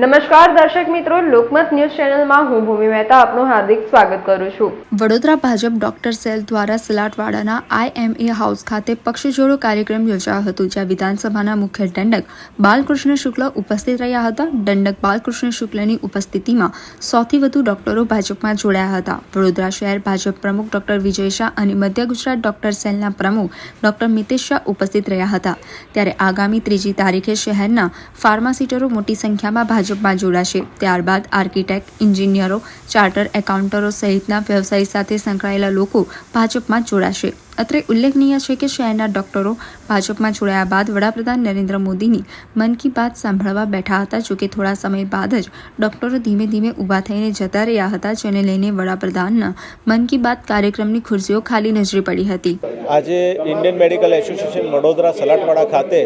નમસ્કાર દર્શક મિત્રો, લોકમત ન્યૂઝ ચેનલમાં હું ભૂમિ મહેતા આપનું હાર્દિક સ્વાગત કરું છું. વડોદરા ભાજપ ડોક્ટર સેલ દ્વારા સલાટવાડાના આઈએમએ હાઉસ ખાતે પક્ષજોડો કાર્યક્રમ યોજાયો હતો, જ્યાં વિધાનસભાના મુખ્ય દંડક બાલકૃષ્ણ શુક્લ ઉપસ્થિત રહ્યા હતા. દંડક બાલકૃષ્ણ શુક્લની ઉપસ્થિતિમાં સૌથી વધુ ડોક્ટરો ભાજપમાં જોડાયા હતા. વડોદરા શહેર ભાજપ પ્રમુખ ડોક્ટર વિજય શાહ અને મધ્ય ગુજરાત ડોક્ટર સેલના પ્રમુખ ડોક્ટર મિતેશ શાહ ઉપસ્થિત રહ્યા હતા. ત્યારે આગામી ત્રીજી તારીખે શહેરના ફાર્માસિટરો મોટી સંખ્યામાં ભાજપમાં જોડાશે. ત્યારબાદ આર્કિટેક્ટ એન્જિનિયરો ચાર્ટર એકાઉન્ટરો સહિતના વ્યવસાય સાથે સંકળાયેલા લોકો ભાજપમાં જોડાશે. અત્રે ઉલ્લેખનીય છે કે શહેરના ડોક્ટરો ભાજપમાં જોડાયા બાદ વડાપ્રધાન નરેન્દ્ર મોદીની મન કી બાત સાંભળવા બેઠા હતા જોકે થોડા સમય બાદ જ ડોક્ટરો ધીમે ધીમે ઊભા થઈને જતા રહ્યા હતા, જેને લઈને વડાપ્રધાનના મન કી બાત કાર્યક્રમની ખુરશીઓ ખાલી નજરે પડી હતી. આજે Indian medical association Vadodara Salatwada ખાતે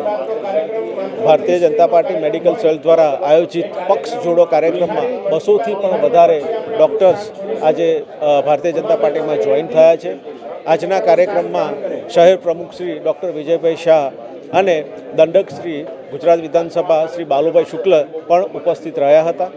ભારતીય જનતા પાર્ટી મેડિકલ સેલ દ્વારા આયોજિત પક્ષ જોડો કાર્યક્રમમાં બસોથી પણ વધારે ડૉક્ટર્સ આજે ભારતીય જનતા પાર્ટીમાં જોઈન થયા છે. આજના કાર્યક્રમમાં શહેર પ્રમુખ શ્રી ડૉક્ટર વિજયભાઈ શાહ અને દંડક શ્રી ગુજરાત વિધાનસભા શ્રી બાલુભાઈ શુક્લ પણ ઉપસ્થિત રહ્યા હતા.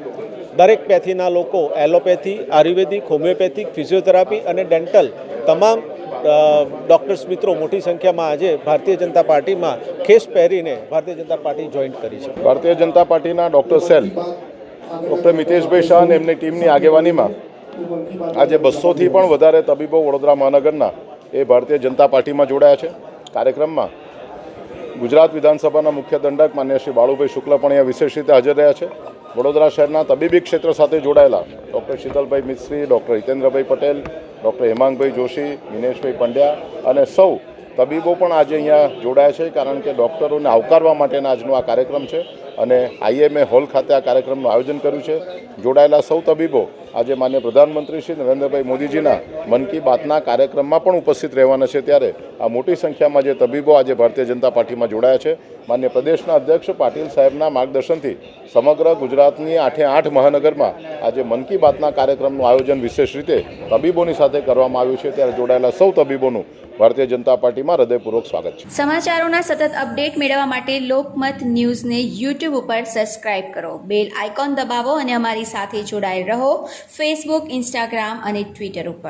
દરેક પેથીના લોકો એલોપેથી, આયુર્વેદિક, હોમિયોપેથિક, ફિઝિયોથેરાપી અને ડેન્ટલ તમામ ડૉક્ટર્સ મિત્રો મોટી સંખ્યામાં આજે ભારતીય જનતા પાર્ટીમાં ખેસ પહેરીને ભારતીય જનતા પાર્ટી જોઈન કરી છે. ભારતીય જનતા પાર્ટીના doctor cell doctor Miteshbhai Shah અને એમની ટીમની આગેવાનીમાં આજે બસોથી પણ વધારે તબીબો વડોદરા મહાનગરના એ ભારતીય જનતા પાર્ટીમાં જોડાયા છે. કાર્યક્રમમાં ગુજરાત વિધાનસભાના મુખ્ય દંડક માન્ય શ્રી બાળુભાઈ શુક્લ પણ અહીંયા વિશેષ રીતે હાજર રહ્યા છે. વડોદરા શહેરના તબીબી ક્ષેત્ર સાથે જોડાયેલા doctor Sheetalbhai Mistry doctor Hitendrabhai Patel doctor Hemangbhai Joshi Mineshbhai Pandya અને સૌ તબીબો પણ આજે અહીંયા જોડાયા છે, કારણ કે ડૉક્ટરોને આવકારવા માટેના આજનો આ કાર્યક્રમ છે અને આઈએમએ હોલ ખાતે આ કાર્યક્રમનું આયોજન કર્યું છે. જોડાયેલા સૌ તબીબો આજે માન્ય પ્રધાનમંત્રી શ્રી નરેન્દ્રભાઈ મોદીજીના મન કી બાતના કાર્યક્રમમાં પણ ઉપસ્થિત રહેવાના છે. ત્યારે આ મોટી સંખ્યામાં જે તબીબો આજે ભારતીય જનતા પાર્ટીમાં જોડાયા છે, માન્ય પ્રદેશના અધ્યક્ષ પાટીલ સાહેબના માર્ગદર્શનથી સમગ્ર ગુજરાતની આઠે આઠ મહાનગરમાં આજે મન કી બાતના કાર્યક્રમનું આયોજન વિશેષ રીતે તબીબોની સાથે કરવામાં આવ્યું છે. ત્યારે જોડાયેલા સૌ તબીબોનું ભારતીય જનતા પાર્ટીમાં હૃદયપૂર્વક સ્વાગત છે. સમાચારોના સતત અપડેટ મેળવવા માટે લોકમત ન્યૂઝને યુટ્યુબ ઉપર સબસ્ક્રાઇબ કરો. બેલ આઇકોન દબાવો અને અમારી સાથે જોડાયેલ રહો ફેસબુક, ઇન્સ્ટાગ્રામ અને ટ્વિટર ઉપર.